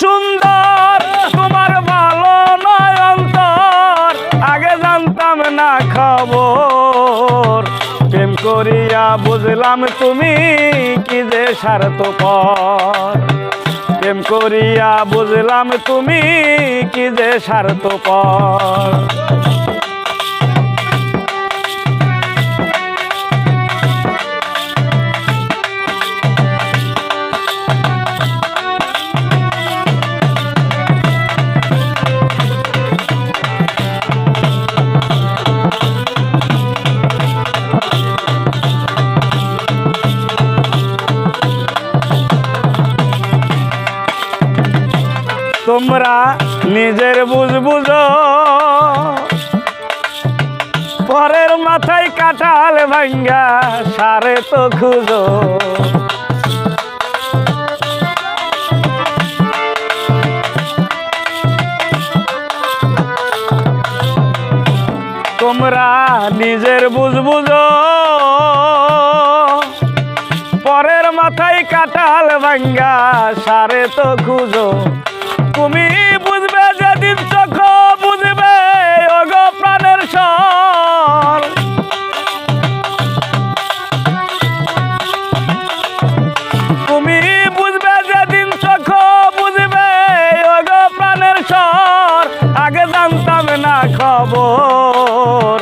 সুন্দর, তোমার ভালো নয় অন্তর, আগে জানতাম না খবর। প্রেম করিয়া বুঝলাম তুমি কি যে স্বার্থ পর প্রেম করিয়া বুঝলাম তুমি কি যে স্বার্থ তোমরা নিজের বুঝ বুঝো। পরের মাথায় কাটাল ভাঙ্গা সারে তো খুঁজো। তোমরা নিজের বুঝ বুঝো। পরের মাথায় কাটাল ভাঙ্গা সারে তো খুঁজো। তুমি বুঝবে যেদিন চোখ বুঝবে অগ প্রাণের স্বর। তুমি বুঝবে যেদিন চোখ বুঝবে অগ প্রাণের স্বর। আগে জানতাম না খবর।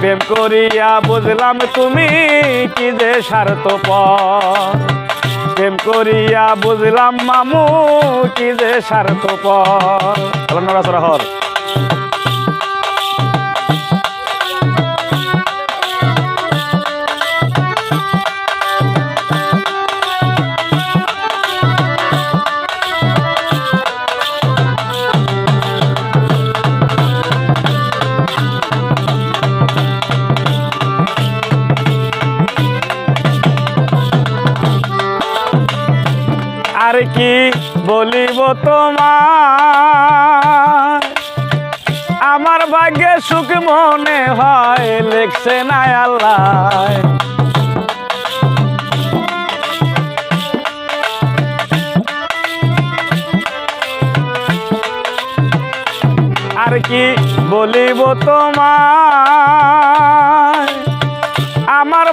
প্রেম করিয়া বুঝলাম তুমি কি যে স্বার্থ পর প্রেম করিয়া বুঝলাম মামু কি যে স্বার্থ পর কি বলিব তোমার? আমার ভাগ্যে সুখ মনে হয়, লেখছে না আল্লাহ। আর কি বলিব তোমার?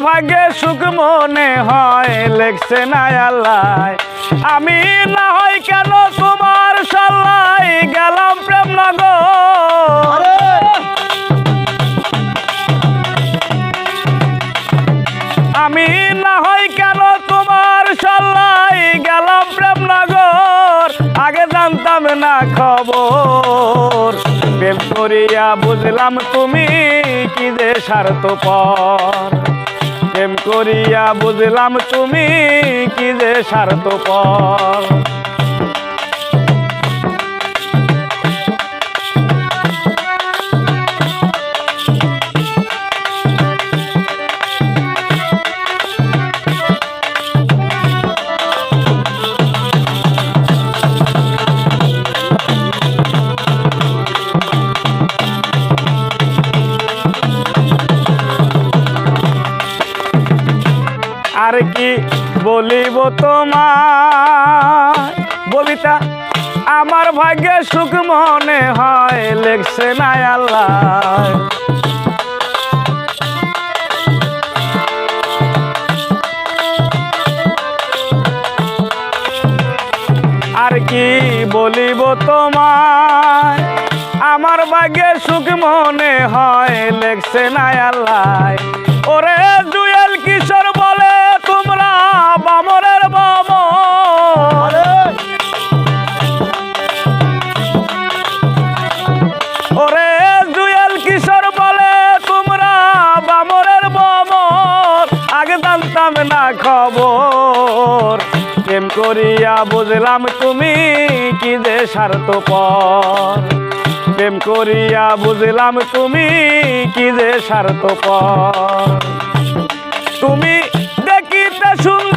ভাগ্যে সুখ মনে হয় লেখছে না আল্লাহ আমি না হয় কেন তোমার সাল্লাই গেলাম প্রেম নগর আমি না হয় কেন তোমার সাল্লাই গেলাম প্রেম নগর আগে জানতাম না খবর। প্রেম করিয়া বুঝলাম তুমি কি যে স্বার্থ পর প্রেম করিয়া বুঝলাম তুমি কি যে স্বার্থ কি বলিব তোমার ববিতা আমার ভাগ্যে সুখ মনে হয় লেখছে না আল্লাহ। আর কি বলিব তোমায়? আমার ভাগ্যে সুখ মনে হয় লেখছে না আল্লাহ। ওরে প্রেম করিয়া বুঝলাম তুমি কি যে স্বার্থ পর প্রেম করিয়া বুঝলাম তুমি কি যে স্বার্থ পর তুমি দেখিতে সুন্দর